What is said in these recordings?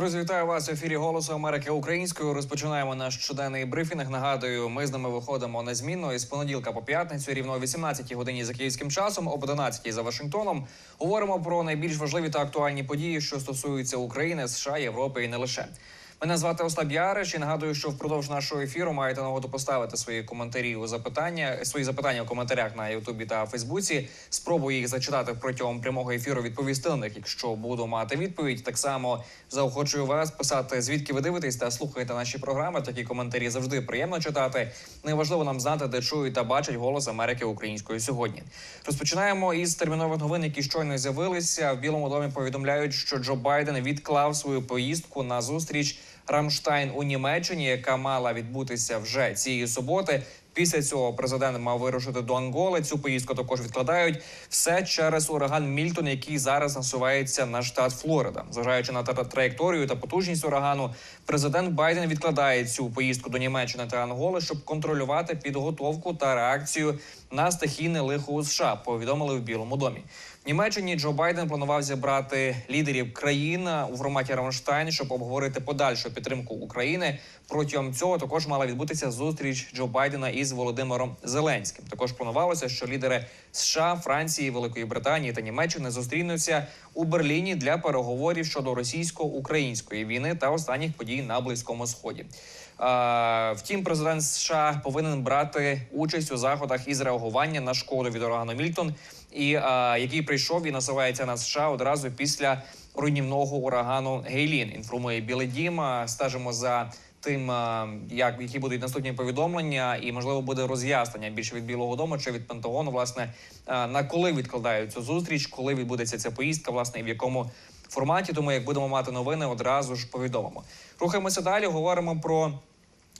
Друзі, вітаю вас в ефірі Голосу Америки українською. Розпочинаємо наш щоденний брифінг. Нагадую, ми з ними виходимо незмінно із понеділка по п'ятницю, рівно о 18 годині за київським часом, об 11 за Вашингтоном. Говоримо про найбільш важливі та актуальні події, що стосуються України, США, Європи і не лише. Мене звати Остап Яриш і нагадую, що впродовж нашого ефіру маєте нагоду поставити свої коментарі у запитання, свої запитання у коментарях на Ютубі та Фейсбуці. Спробую їх зачитати протягом прямого ефіру. Відповісти на них, якщо буду мати відповідь. Так само заохочую вас писати звідки ви дивитесь та слухаєте наші програми. Такі коментарі завжди приємно читати. Неважливо нам знати, де чують та бачать голос Америки українською сьогодні. Розпочинаємо із термінових новин, які щойно з'явилися. В Білому домі повідомляють, що Джо Байден відклав свою поїздку на зустріч Рамштайн у Німеччині, яка мала відбутися вже цієї суботи. Після цього президент мав вирушити до Анголи. Цю поїздку також відкладають. Все через ураган Мільтон, який зараз насувається на штат Флорида. Зважаючи на тра- траєкторію та потужність урагану, президент Байден відкладає цю поїздку до Німеччини та Анголи, щоб контролювати підготовку та реакцію на стихійне лихо у США. Повідомили в Білому домі. Німеччині Джо Байден планував зібрати лідерів країн у форматі Рамштайн, щоб обговорити подальшу підтримку України. Протягом цього також мала відбутися зустріч Джо Байдена із Володимиром Зеленським. Також планувалося, що лідери США, Франції, Великої Британії та Німеччини зустрінуться у Берліні для переговорів щодо російсько-української війни та останніх подій на близькому сході. Втім, президент США повинен брати участь у заходах із реагування на шкоду від урагану Мільтон, і е, який прийшов і насувається на США одразу після руйнівного урагану Гейлін. Інформує Білий Дім. Стежимо за тим, як які будуть наступні повідомлення, і можливо буде роз'яснення більше від Білого Дому чи від Пентагону, власне, на коли відкладають цю зустріч, коли відбудеться ця поїздка, власне, і в якому форматі. Тому як будемо мати новини, одразу ж повідомимо. Рухаємося далі. Говоримо про.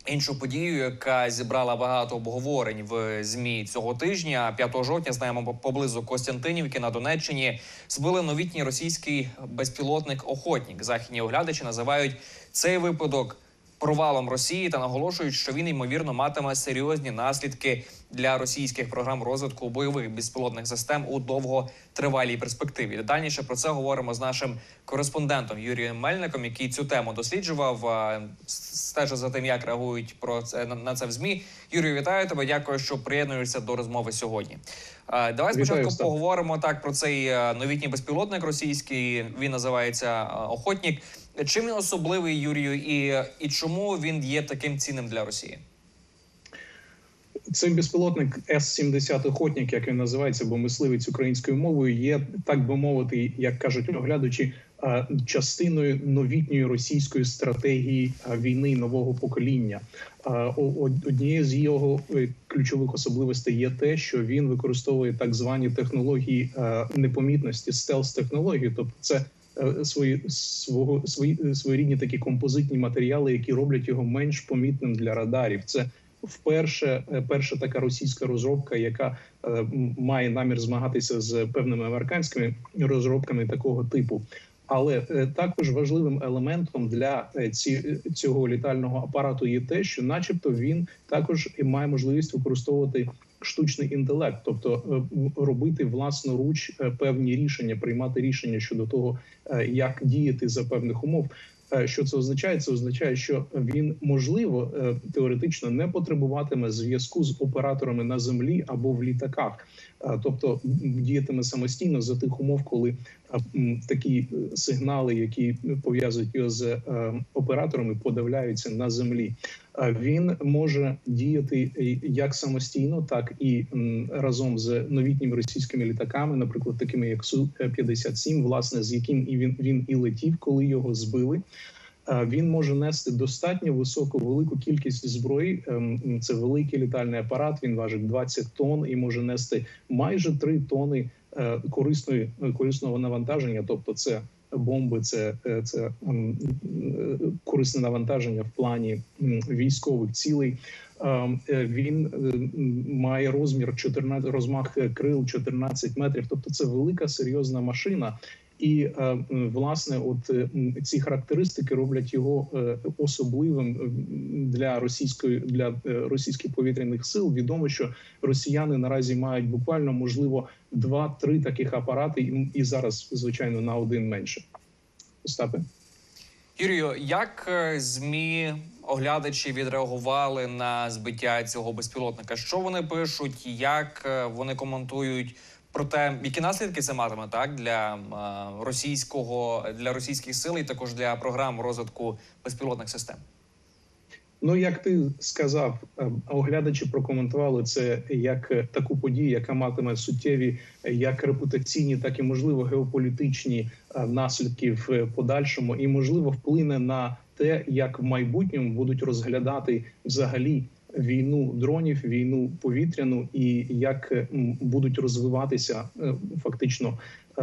Іншу подію, яка зібрала багато обговорень в змі цього тижня, 5 жовтня, знаємо поблизу Костянтинівки на Донеччині, збили новітній російський безпілотник Охотник. Західні оглядачі називають цей випадок провалом Росії та наголошують, що він ймовірно матиме серйозні наслідки для російських програм розвитку бойових безпілотних систем у довготривалій перспективі. Детальніше про це говоримо з нашим кореспондентом Юрієм Мельником, який цю тему досліджував. а, с- Стежить за тим, як реагують про це на, це в змі. Юрію, вітаю тебе. Дякую, що приєднуєшся до розмови сьогодні. Давай спочатку Остап. поговоримо так про цей е, новітній безпілотник російський. Він називається е, Охотник. Чим він особливий, Юрію, і, і чому він є таким цінним для Росії? Цей безпілотник С-70 охотник, як він називається, бо мисливець українською мовою, є так би мовити, як кажуть оглядачі, частиною новітньої російської стратегії війни нового покоління. Однією з його е, ключових особливостей є те, що він використовує так звані технології непомітності, стелс технології, тобто це свої свого свої е, своєрідні такі композитні матеріали, які роблять його менш помітним для радарів. Це вперше е, перша така російська розробка, яка е, має намір змагатися з певними американськими розробками такого типу. Але е, також важливим елементом для е, ці, цього літального апарату є те, що, начебто, він також має можливість використовувати штучний інтелект, тобто е, робити власноруч е, певні рішення, приймати рішення щодо того, е, як діяти за певних умов. Що це означає? Це означає, що він можливо теоретично не потребуватиме зв'язку з операторами на землі або в літаках, тобто діятиме самостійно за тих умов, коли такі сигнали, які пов'язують його з операторами, подавляються на землі. Е, Він може діяти е, як самостійно, так і разом з новітніми російськими літаками, наприклад, такими як су 57 власне з яким і він він і летів, коли його збили. Е, Він може нести достатньо високу велику кількість зброї. Ем, Це великий літальний апарат. Він важить 20 тонн і може нести майже 3 тони е, корисної корисного навантаження. Тобто, це бомби, це, е, це корисне навантаження в плані військових цілей. Ем, е, Він е, має розмір 14, розмах крил 14 метрів. Тобто, це велика серйозна машина. І е, власне, от е, ці характеристики роблять його е, особливим для російської для російських повітряних сил. Відомо, що росіяни наразі мають буквально можливо два-три таких апарати, і, зараз звичайно на один менше. Остапе. Юрію, як змі оглядачі відреагували на збиття цього безпілотника? Що вони пишуть? Як вони коментують про те, які наслідки це матиме так для російського для російських сил і також для програм розвитку безпілотних систем? Ну, як ти сказав, е, оглядачі прокоментували це як е, таку подію, яка матиме суттєві е, як репутаційні, так і можливо геополітичні е, наслідки в подальшому, і можливо вплине на те, як в майбутньому будуть розглядати взагалі війну дронів, війну повітряну, і як е, будуть розвиватися е, фактично е,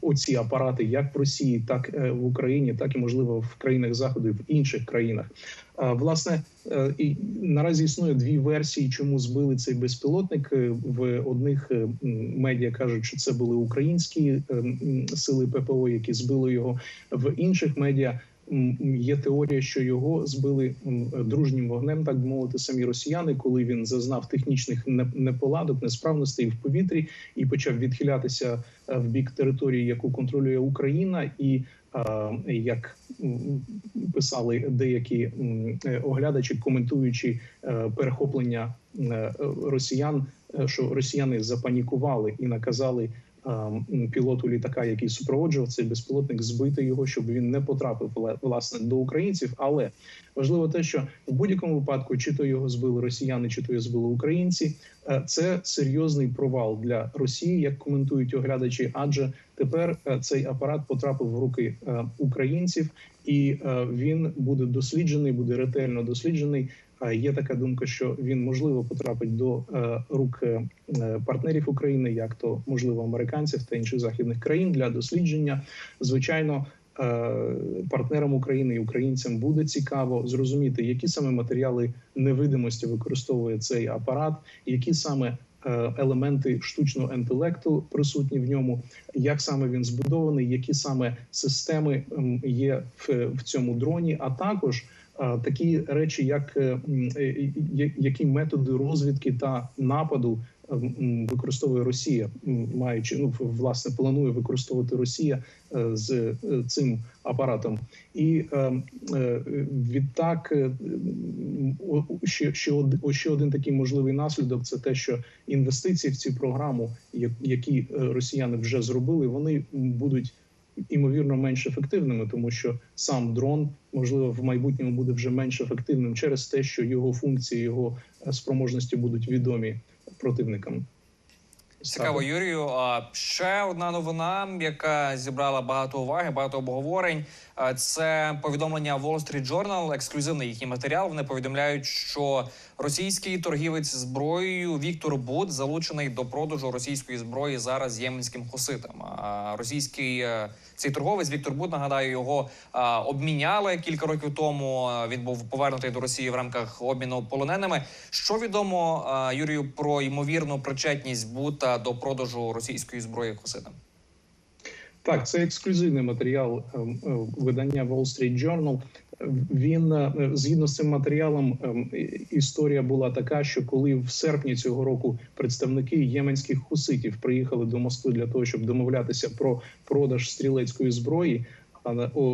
оці апарати, як в Росії, так в Україні, так і можливо в країнах заходу і в інших країнах. Власне, і наразі існує дві версії, чому збили цей безпілотник. В одних медіа кажуть, що це були українські сили ППО, які збили його. В інших медіа є теорія, що його збили дружнім вогнем, так би мовити, самі росіяни, коли він зазнав технічних неполадок, несправностей в повітрі і почав відхилятися е, в бік території, яку контролює Україна, і е, як писали деякі е, оглядачі, коментуючи перехоплення росіян, що росіяни запанікували і наказали. Пілоту літака, який супроводжував цей безпілотник, збити його, щоб він не потрапив власне до українців. Але важливо те, що в будь-якому випадку, чи то його збили росіяни, чи то його збили українці, е, це серйозний провал для Росії, як коментують оглядачі. Адже тепер е, цей апарат потрапив в руки е, українців, і він буде досліджений, буде ретельно досліджений. Є така думка, що він можливо потрапить до е, рук е, е, партнерів України, як то можливо американців та інших західних країн для дослідження. Звичайно, партнерам України і українцям буде цікаво зрозуміти, які саме матеріали невидимості використовує цей апарат, які саме елементи штучного інтелекту присутні в ньому, як саме він збудований, які саме системи ем, є в, цьому дроні, а також такі речі, як е, е, я- які методи розвідки та нападу використовує Росія, маючи ну власне планує використовувати Росія е, з е, цим апаратом, і е, е, відтак е, ще, ще, один такий можливий наслідок це те, що інвестиції в цю програму, які е, росіяни вже зробили, вони будуть імовірно менш ефективними, тому що сам дрон можливо в майбутньому буде вже менш ефективним через те, що його функції, його е, спроможності будуть відомі противникам. Цікаво, Юрію. А ще одна новина, яка зібрала багато уваги, багато обговорень. Це повідомлення Wall Street Journal, ексклюзивний їхній матеріал. Вони повідомляють, що російський торгівець зброєю Віктор Бут залучений до продажу російської зброї зараз єменським хуситам. Російський е, цей торговець Віктор Бут, нагадаю, його обміняли кілька років тому. Він був повернутий до Росії в рамках обміну полоненими. Що відомо Юрію про ймовірну причетність Бута до продажу російської зброї хуситам? Так, це ексклюзивний матеріал ем, е, видання Wall Street Journal. Він е, згідно з цим матеріалом, ем, історія була така, що коли в серпні цього року представники єменських хуситів приїхали до Москви для того, щоб домовлятися про продаж стрілецької зброї,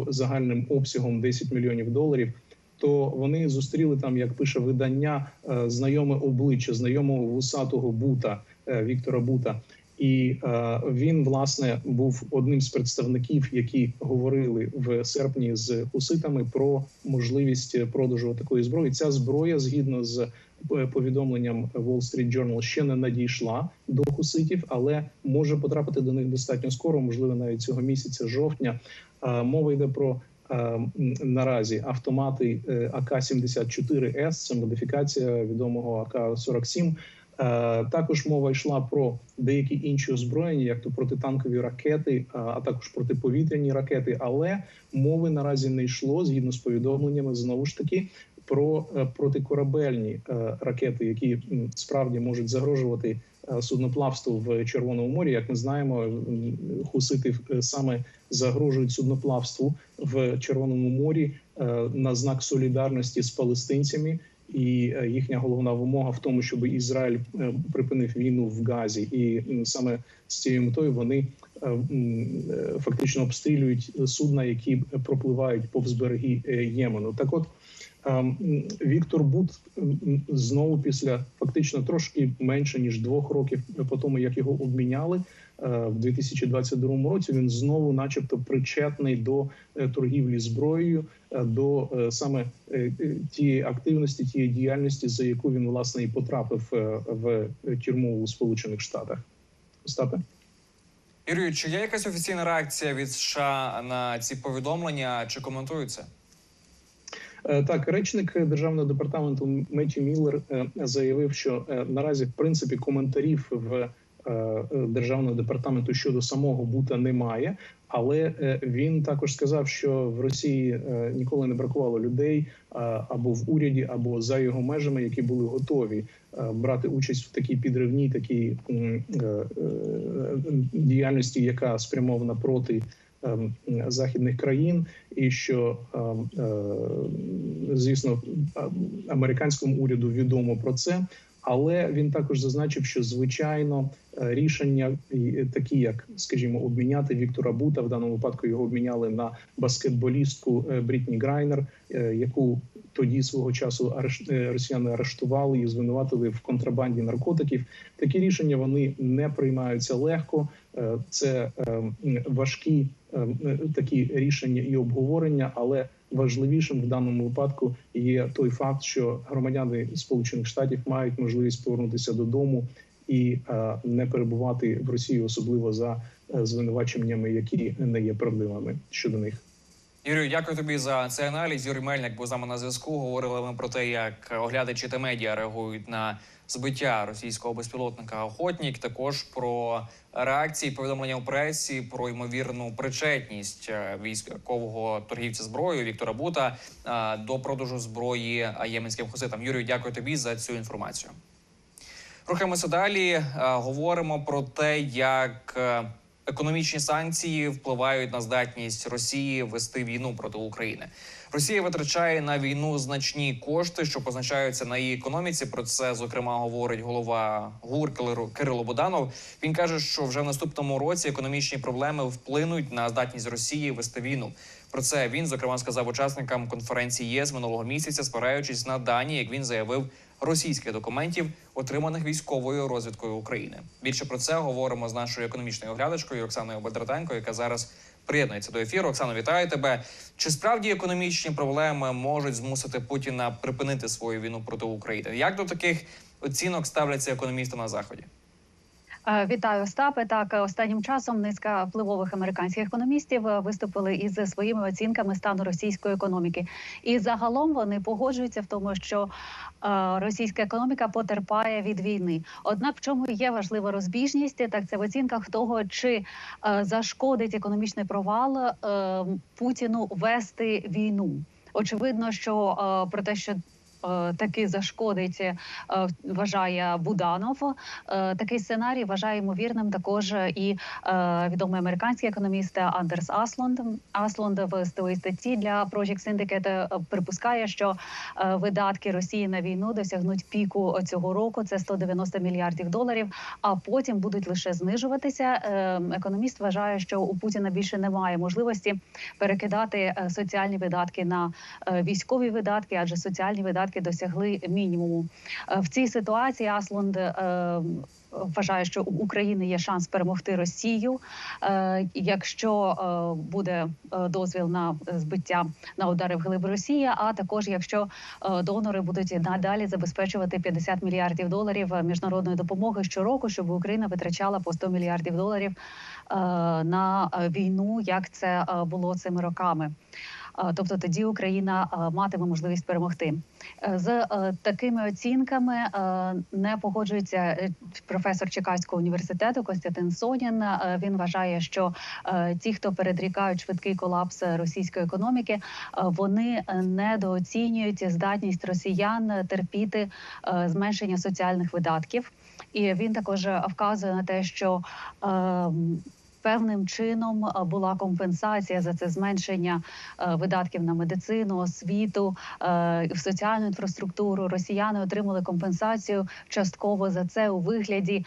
загальним обсягом 10 мільйонів доларів. То вони зустріли там, як пише видання, е, знайоме обличчя, знайомого вусатого бута Віктора Бута. І е, він власне був одним з представників, які говорили в серпні з хуситами про можливість продажу такої зброї. Ця зброя, згідно з е, повідомленням Wall Street Journal, ще не надійшла до хуситів, але може потрапити до них достатньо скоро, можливо, навіть цього місяця, жовтня. Е, мова йде про е, наразі автомати е, АК-74С, це модифікація відомого АК-47. Е, Також мова йшла про деякі інші озброєння, як то протитанкові ракети, а а також протиповітряні ракети. Але мови наразі не йшло згідно з повідомленнями знову ж таки про е, протикорабельні е, ракети, які справді можуть загрожувати е, судноплавству в Червоному морі. Як ми знаємо, хусити е, саме загрожують судноплавству в Червоному морі е, на знак солідарності з палестинцями. І е, їхня головна вимога в тому, щоб Ізраїль е, припинив війну в Газі, і саме з цією метою вони е, фактично обстрілюють судна, які пропливають повз береги Ємену. Так, от Віктор Бут знову після фактично трошки менше ніж двох років по тому, як його обміняли в 2022 році. Він знову, начебто, причетний до е, торгівлі зброєю, е, до е, саме е, е, тієї активності, тієї діяльності, за яку він власне і потрапив е, в тюрму у Сполучених Штатах. Остапе? Юрію, чи є якась офіційна реакція від США на ці повідомлення? Чи коментують це? Е, Так, речник державного департаменту Меті Міллер е, заявив, що е, наразі в принципі коментарів в е, е, державного департаменту щодо самого бута немає. Але е, він також сказав, що в Росії е, ніколи не бракувало людей е, або в уряді, або за його межами, які були готові е, брати участь в такій підривній такій е, е, діяльності, яка спрямована проти західних країн, і що е, звісно американському уряду відомо про це. Але він також зазначив, що звичайно е, рішення і такі, як скажімо, обміняти Віктора Бута в даному випадку його обміняли на баскетболістку е, Брітні Грайнер, е, яку тоді свого часу е, росіяни арештували і звинуватили в контрабанді наркотиків. Такі рішення вони не приймаються легко. Е, Це е, важкі е, такі рішення і обговорення, але важливішим в даному випадку є той факт, що громадяни Сполучених Штатів мають можливість повернутися додому і е, не перебувати в Росії, особливо за е, звинуваченнями, які не є правдивими щодо них. Юрію, дякую тобі за цей аналіз. Юрій Мельник був з нами на зв'язку. Говорили ми про те, як оглядачі та медіа реагують на збиття російського безпілотника Охотнік. Також про реакції, повідомлення у пресі, про ймовірну причетність е, військового торгівця зброєю Віктора Бута е, до продажу зброї єменським хуситам. Юрію, дякую тобі за цю інформацію. Рухаємося далі. Е, Говоримо про те, як економічні санкції впливають на здатність Росії вести війну проти України. Росія витрачає на війну значні кошти, що позначаються на її економіці. Про це зокрема говорить голова ГУР Кирило- Буданов. Він каже, що вже в наступному році економічні проблеми вплинуть на здатність Росії вести війну. Про це він зокрема сказав учасникам конференції ЄС минулого місяця, спираючись на дані, як він заявив, російських документів, отриманих військовою розвідкою України. Більше про це говоримо з нашою економічною оглядачкою Оксаною Бедратенко, яка зараз приєднується до ефіру. Оксано, вітаю тебе. Чи справді економічні проблеми можуть змусити Путіна припинити свою війну проти України? Як до таких оцінок ставляться економісти на заході? Е, Вітаю, Остапе. Так, е, останнім часом низка впливових американських економістів е, виступили із своїми оцінками стану російської економіки. І загалом вони погоджуються в тому, що російська економіка потерпає від війни. Однак, в чому є важлива розбіжність, так це в оцінках того, чи зашкодить економічний провал Путіну вести війну. Очевидно, що про те, що таки зашкодить, е, вважає Буданов. Е, Такий сценарій вважає ймовірним також і е, відомий американський економіст Андерс Аслонд. Аслонд в своїй статті для Project Syndicate е, припускає, що е, видатки Росії на війну досягнуть піку цього року. Це 190 мільярдів доларів. А потім будуть лише знижуватися. Е, Економіст вважає, що у Путіна більше немає можливості перекидати е, соціальні видатки на е, військові видатки, адже соціальні видатки досягли мінімуму. Е, В цій ситуації Аслонд е, вважає, що у України є шанс перемогти Росію, е, якщо буде дозвіл на збиття на удари в глиб Росії, а також якщо донори будуть надалі забезпечувати 50 мільярдів доларів міжнародної допомоги щороку, щоб Україна витрачала по 100 мільярдів доларів на війну, як це було цими роками. Тобто тоді Україна матиме можливість перемогти. Е, З е, такими оцінками е, не погоджується професор Чекаського університету Костянтин Сонін. Він вважає, що ті, хто передрікають швидкий колапс російської економіки, вони недооцінюють здатність росіян терпіти зменшення соціальних видатків. І він також вказує на те, що е, Певним чином е, була компенсація за це зменшення е, видатків на медицину, освіту е, в соціальну інфраструктуру. Росіяни отримали компенсацію частково за це у вигляді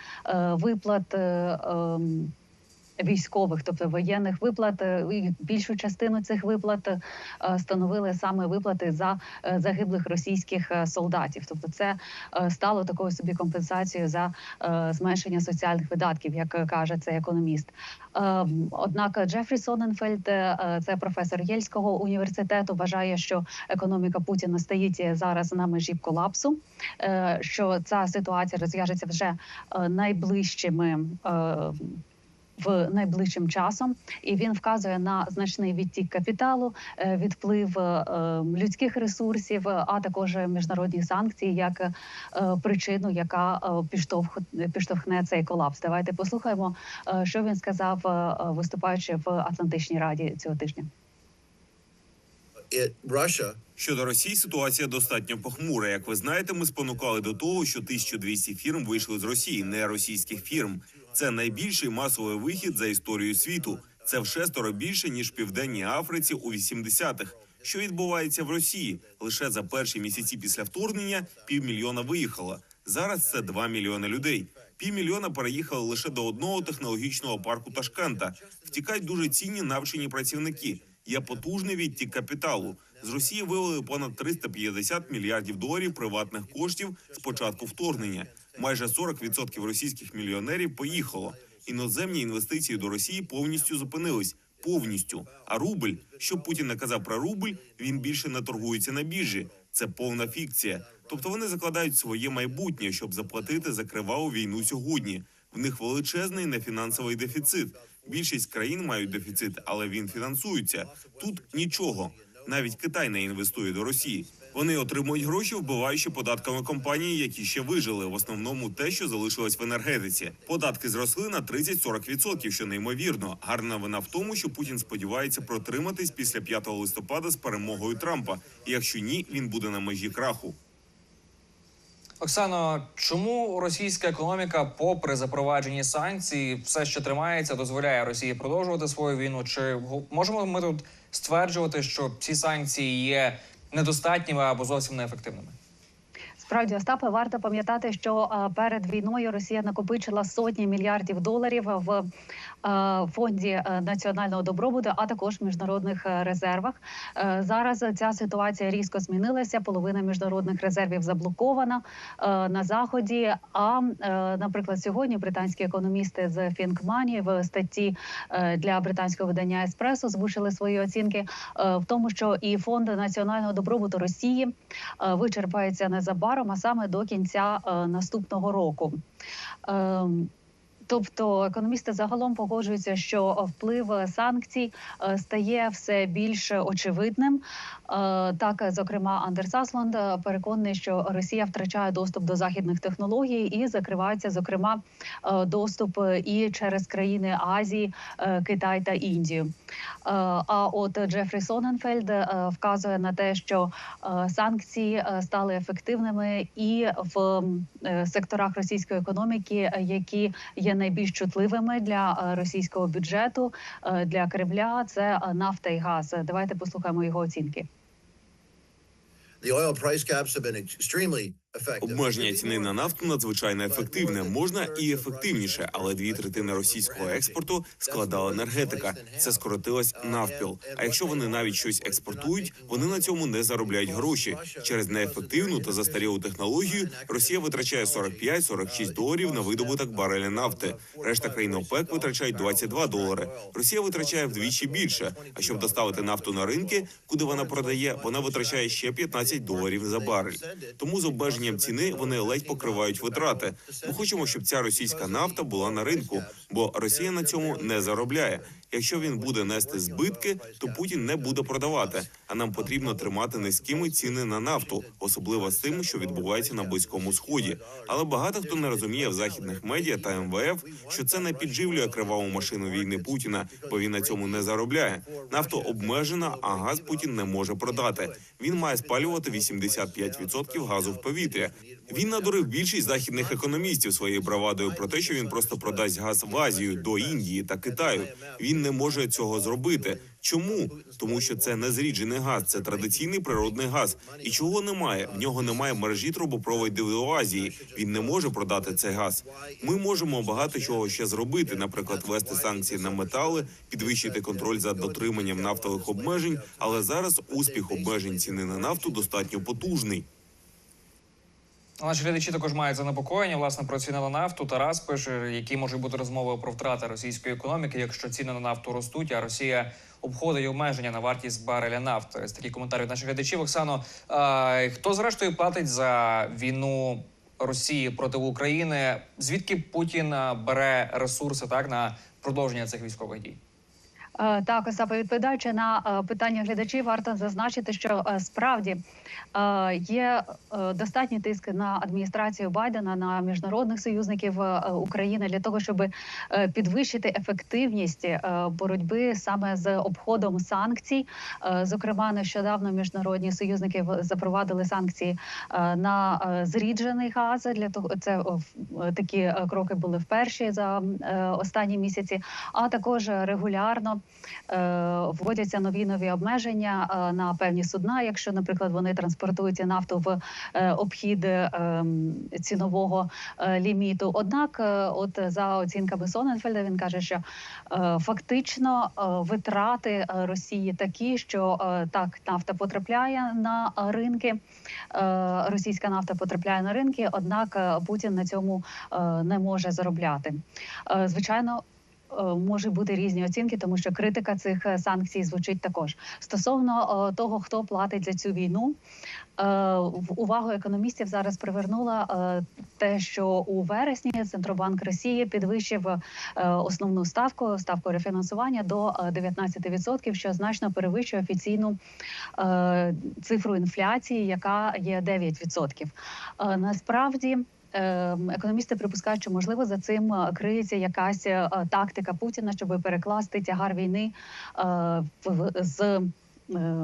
виплат. Військових, тобто воєнних виплат. е, І більшу частину цих виплат е, становили саме виплати за е, загиблих російських солдатів. Тобто, це стало такою собі компенсацією за зменшення соціальних видатків, як каже цей економіст. Однак Джефрі Соненфельд, це професор Єльського університету, вважає, що економіка Путіна стоїть зараз на межі колапсу, що ця ситуація розв'яжеться вже найближчими. В найближчим часом, і він вказує на значний відтік капіталу, е, відплив е, людських ресурсів, а також міжнародні санкції як е, причину, яка е, підштовхне цей колапс. Давайте послухаємо, що він сказав, виступаючи в Атлантичній раді цього тижня. Щодо Росії ситуація достатньо похмура. Як ви знаєте, ми спонукали до того, що 1200 фірм вийшли з Росії, не російських фірм. Це найбільший масовий вихід за історію світу. Це в шестеро більше ніж в південній Африці у 80-х. Що відбувається в Росії? Лише за перші місяці після вторгнення півмільйона виїхало. Зараз це 2 мільйони людей. Півмільйона переїхали лише до одного технологічного парку Ташкента. Втікають дуже цінні навчені працівники. Є потужний відтік капіталу. З Росії вивели понад 350 мільярдів доларів приватних коштів з початку вторгнення. Майже 40% російських мільйонерів поїхало. Іноземні інвестиції до Росії повністю зупинились. Повністю. А рубль, що Путін наказав про рубль, він більше не торгується на біржі. Це повна фікція. Тобто вони закладають своє майбутнє, щоб заплатити за криваву війну сьогодні. В них величезний нефінансовий дефіцит. Більшість країн мають дефіцит, але він фінансується. Тут нічого. Навіть Китай не інвестує до Росії. Вони отримують гроші, вбиваючи податками компанії, які ще вижили. В основному те, що залишилось в енергетиці. Податки зросли на 30-40%, що неймовірно. Гарна новина в тому, що Путін сподівається протриматись після 5 листопада з перемогою Трампа. Якщо ні, він буде на межі краху. Оксано, чому російська економіка, попри запроваджені санкції, все ще тримається, дозволяє Росії продовжувати свою війну? Чи можемо ми тут стверджувати, що ці санкції є недостатніми або зовсім неефективними? Справді, Остапе, варто пам'ятати, що е, перед війною Росія накопичила сотні мільярдів доларів в е, фонді е, національного добробуту, а також в міжнародних резервах. Зараз ця ситуація різко змінилася. Половина міжнародних резервів заблокована на заході. А наприклад, сьогодні британські економісти з Money в статті для британського видання Еспресо озвучили свої оцінки в тому, що і фонд національного добробуту Росії вичерпається незабаром, а саме до кінця е, наступного року. Тобто економісти загалом погоджуються, що вплив санкцій е, стає все більш очевидним. Е, Так, зокрема, Андерс Асланд е, переконаний, що Росія втрачає доступ до західних технологій і закривається, зокрема, доступ і через країни Азії, Китай та Індію. А от Джефрі Соненфельд вказує на те, що санкції стали ефективними і в секторах російської економіки, які є найбільш чутливими для е, російського бюджету е, для Кремля. Це е, нафта і газ. Давайте послухаємо його оцінки. the oil price caps have been extremely. Обмеження ціни на нафту надзвичайно ефективне. Можна і ефективніше, але дві третини російського експорту складала енергетика. Це скоротилось навпіл. А якщо вони навіть щось експортують, вони на цьому не заробляють гроші. Через неефективну та застарілу технологію Росія витрачає 45-46 доларів на видобуток бареля нафти. Решта країн ОПЕК витрачають 22 долари. Росія витрачає вдвічі більше. А щоб доставити нафту на ринки, куди вона продає, вона витрачає ще 15 доларів за барель. Тому з обмеженням ціни вони ледь покривають витрати. Ми хочемо, щоб ця російська нафта була на ринку, бо Росія на цьому не заробляє. Якщо він буде нести збитки, то Путін не буде продавати. А нам потрібно тримати низькими ціни на нафту, особливо з тим, що відбувається на близькому сході. Але багато хто не розуміє в західних медіа та МВФ, що це не підживлює криваву машину війни Путіна, бо він на цьому не заробляє. Нафта обмежена, а газ Путін не може продати. Він має спалювати 85% газу в повітря. Він надурив більшість західних економістів своєю бравадою про те, що він просто продасть газ в Азію до Індії та Китаю. Він не може цього зробити. Чому? Тому що це не зріджений газ, це традиційний природний газ. І чого немає? В нього немає мережі трубопроводів до Азії. Він не може продати цей газ. Ми можемо багато чого ще зробити, наприклад, ввести санкції на метали, підвищити контроль за дотриманням нафтових обмежень. Але зараз успіх обмежень ціни на нафту достатньо потужний. Наші глядачі також мають занепокоєння власне про ціни на нафту. Тарас пише, які можуть бути розмови про втрати російської економіки, якщо ціни на нафту ростуть, а Росія обходить обмеження на вартість бареля нафти. Ось такі коментарі від наших глядачів. Оксано, а, хто зрештою платить за війну Росії проти України? Звідки Путін бере ресурси так на продовження цих військових дій? Е, Так, Остапе, відповідаючи на е, питання глядачів, варто зазначити, що е, справді є достатній тиск на адміністрацію Байдена на міжнародних союзників України для того, щоб підвищити ефективність боротьби саме з обходом санкцій. Зокрема, нещодавно міжнародні союзники запровадили санкції на зріджений газ. Для того це такі кроки були вперше за останні місяці а також регулярно вводяться нові нові обмеження е, на певні судна, якщо, наприклад, вони транспортують нафту в е, обхід е, цінового е, ліміту. Однак, е, от за оцінками Соненфельда, він каже, що е, фактично е, витрати е, Росії такі, що е, так нафта потрапляє на ринки, е, російська нафта потрапляє на ринки, однак е, Путін на цьому е, не може заробляти. Е, Звичайно, е, може бути різні оцінки, тому що критика цих е, санкцій звучить також. Стосовно е, того, хто платить за цю війну, е, увагу економістів зараз привернула е, те, що у вересні Центробанк Росії підвищив е, основну ставку ставку рефінансування до е, 19%, що значно перевищує офіційну е, цифру інфляції, яка є 9%. Е, Насправді. Е, Економісти припускають, що можливо за цим е, криється якась е, тактика Путіна, щоб перекласти тягар війни е, з е, е,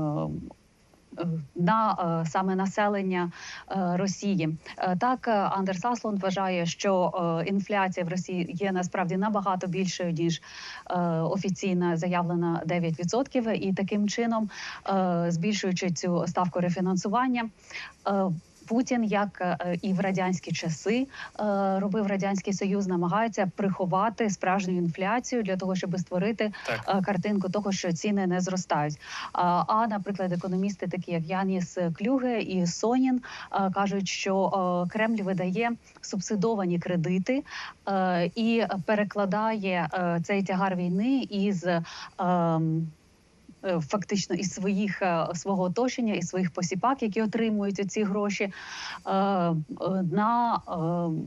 на саме населення Росії. Так, Андерс Аслунд вважає, що інфляція в Росії є насправді набагато більшою ніж офіційна заявлена 9%. І таким чином, збільшуючи цю ставку рефінансування. Путін, як е, і в радянські часи е, робив радянський союз, намагається приховати справжню інфляцію для того, щоб створити Так. е, картинку того, що ціни не зростають. А, наприклад, економісти, такі як Яніс Клюге і Сонін, кажуть, що Кремль видає субсидовані кредити і перекладає цей тягар війни із. Е, Фактично із своїх е, свого оточення, із своїх посіпак, які отримують ці гроші е, на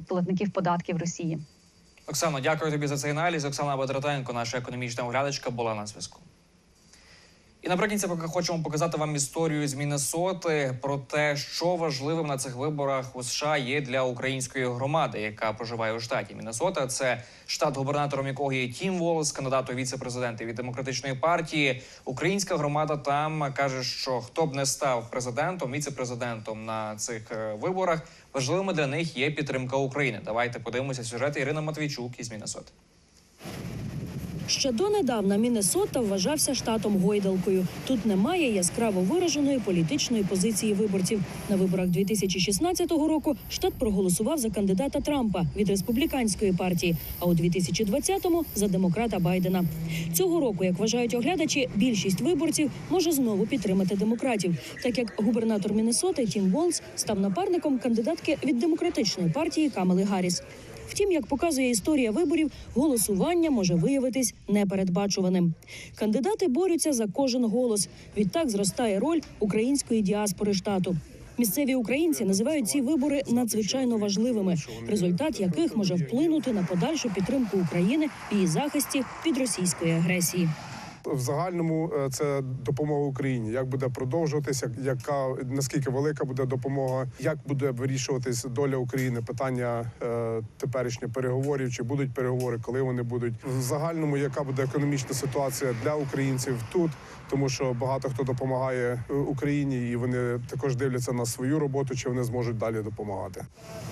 платників податків Росії. Оксано, дякую тобі за цей аналіз. Оксана Бедратенко, наша економічна оглядачка, була на зв'язку. І наприкінці поки хочемо показати вам історію з Міннесоти про те, що важливим на цих виборах у США є для української громади, яка проживає у штаті Міннесота. Це штат, губернатором якого є Тім Волос, кандидат у віце-президенти від демократичної партії. Українська громада там каже, що хто б не став президентом, віце-президентом на цих е, виборах, важливими для них є підтримка України. Давайте подивимося сюжет Ірина Матвійчук із Міннесоти. Ще донедавна Міннесота вважався штатом гойдалкою. Тут немає яскраво вираженої політичної позиції виборців. На виборах 2016 року штат проголосував за кандидата Трампа від республіканської партії, а у 2020-му – за демократа Байдена. Цього року, як вважають оглядачі, більшість виборців може знову підтримати демократів, так як губернатор Міннесоти Тім Волс став напарником кандидатки від демократичної партії Камали Гарріс. Втім, як показує історія виборів, голосування може виявитись непередбачуваним. Кандидати борються за кожен голос. Відтак зростає роль української діаспори штату. Місцеві українці називають ці вибори надзвичайно важливими, результат яких може вплинути на подальшу підтримку України і захисті від російської агресії. В загальному е, це допомога Україні. Як буде продовжуватися, яка наскільки велика буде допомога, як буде вирішуватись доля України? Питання е, теперішніх переговорів, чи будуть переговори, коли вони будуть в загальному, яка буде економічна ситуація для українців тут, тому що багато хто допомагає е, Україні, і вони також дивляться на свою роботу, чи вони зможуть далі допомагати.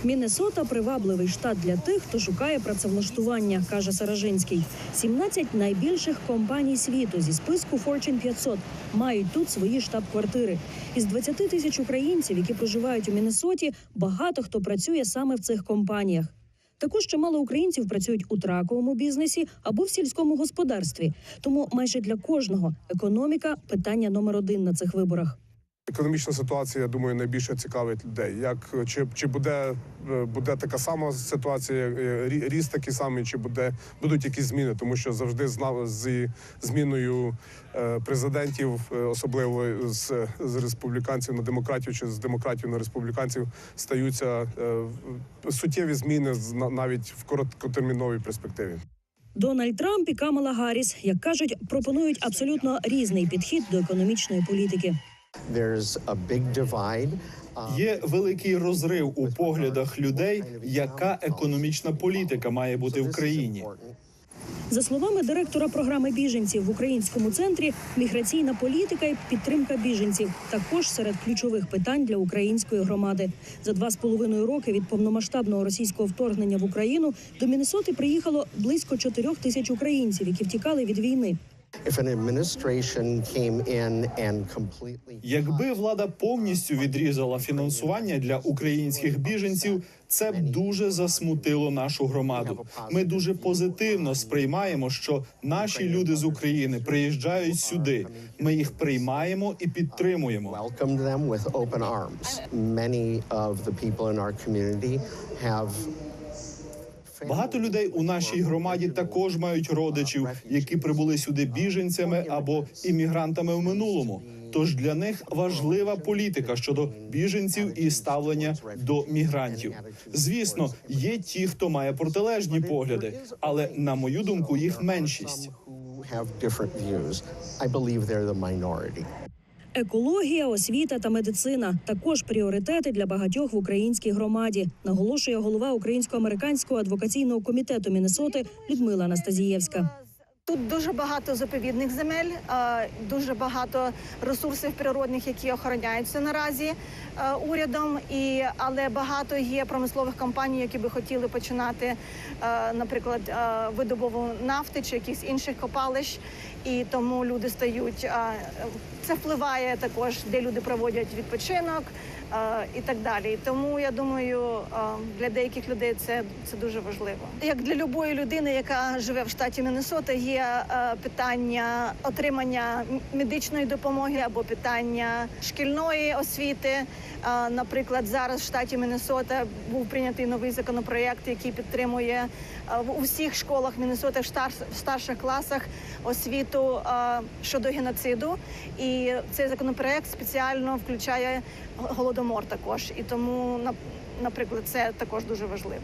Міннесота привабливий штат для тих, хто шукає працевлаштування, каже Саражинський. 17 найбільших компаній світу зі списку Fortune 500 мають тут свої штаб-квартири. Із 20 тисяч українців, які проживають у Міннесоті, багато хто працює саме в цих компаніях. Також чимало українців працюють у траковому бізнесі або в сільському господарстві. Тому майже для кожного економіка питання номер один на цих виборах. Економічна ситуація, я думаю, найбільше цікавить людей. Як чи, чи буде, е, буде така сама ситуація, е, рі- ріст такий самий, чи буде будуть якісь зміни, тому що завжди зна- з зміною е, президентів, особливо з, з республіканців на демократів чи з демократів на республіканців, стаються суттєві зміни навіть в короткотерміновій перспективі. Дональд Трамп і Камала Гарріс, як кажуть, пропонують абсолютно різний підхід до економічної політики. There's a big divide. uh, Є великий розрив у поглядах людей, яка економічна політика має бути в країні. За словами директора програми біженців в українському центрі, міграційна політика і підтримка біженців також серед ключових питань для української громади. За два з половиною роки від повномасштабного російського вторгнення в Україну до Міннесоти приїхало близько чотирьох тисяч українців, які втікали від війни. Якби влада повністю відрізала фінансування для українських біженців, це б дуже засмутило нашу громаду. Ми дуже позитивно сприймаємо, що наші люди з України приїжджають сюди. Ми їх приймаємо і підтримуємо. community have Багато людей у нашій громаді також мають родичів, які прибули сюди біженцями або іммігрантами в минулому. Тож для них важлива політика щодо біженців і ставлення до мігрантів. Звісно, є ті, хто має протилежні погляди, але на мою думку, їх меншість. Екологія, освіта та медицина також пріоритети для багатьох в українській громаді, наголошує голова українсько-американського адвокаційного комітету Міннесоти Людмила Анастазієвська. Тут дуже багато заповідних земель, дуже багато ресурсів природних, які охороняються наразі урядом. І але багато є промислових компаній, які би хотіли починати, наприклад, видобуву нафти чи якихось інших копалищ. І тому люди стають. е, Це впливає також, де люди проводять відпочинок і так далі. Тому я думаю, е, для деяких людей це, це дуже важливо. Як для любої людини, яка живе в штаті Міннесота, є е, питання отримання медичної допомоги або питання шкільної освіти. Е, Наприклад, зараз в штаті Міннесота був прийнятий новий законопроєкт, який підтримує е, в усіх школах Міннесоти в старших класах освіту е, щодо геноциду. І цей законопроект спеціально включає г- голодомор також. І тому, нап- наприклад, це також дуже важливо.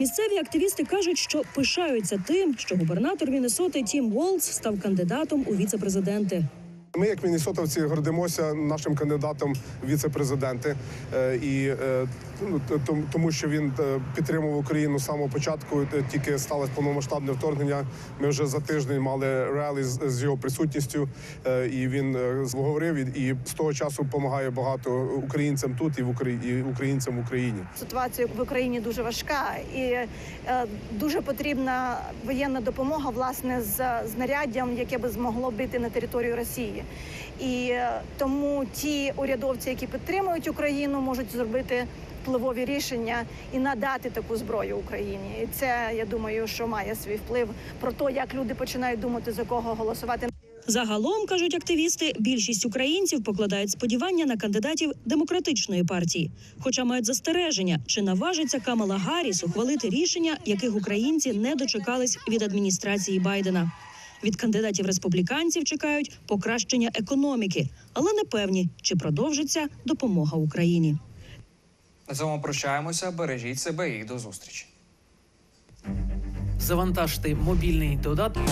Місцеві активісти кажуть, що пишаються тим, що губернатор Міннесоти Тім Волц став кандидатом у віце-президенти. Ми, як мінісотовці, гордимося нашим кандидатом віце-президенти, Е, і е, ну, тому, що він е, підтримував Україну з самого початку. Тільки сталося повномасштабне вторгнення. Ми вже за тиждень мали ралі з, його присутністю, і він е, говорив. І, з того часу допомагає багато українцям тут і в Україні українцям в Україні. Ситуація в Україні дуже важка і дуже потрібна воєнна допомога власне з знаряддям, яке би змогло бити на територію Росії. І е, тому ті урядовці, які підтримують Україну, можуть зробити впливові рішення і надати таку зброю Україні. І це я думаю, що має свій вплив про те, як люди починають думати за кого голосувати. Загалом кажуть активісти, більшість українців покладають сподівання на кандидатів демократичної партії, хоча мають застереження, чи наважиться Камала Гарріс ухвалити рішення, яких українці не дочекались від адміністрації Байдена. Від кандидатів республіканців чекають покращення економіки, але не певні, чи продовжиться допомога Україні. На цьому прощаємося. Бережіть себе і до зустрічі. Завантажте мобільний додаток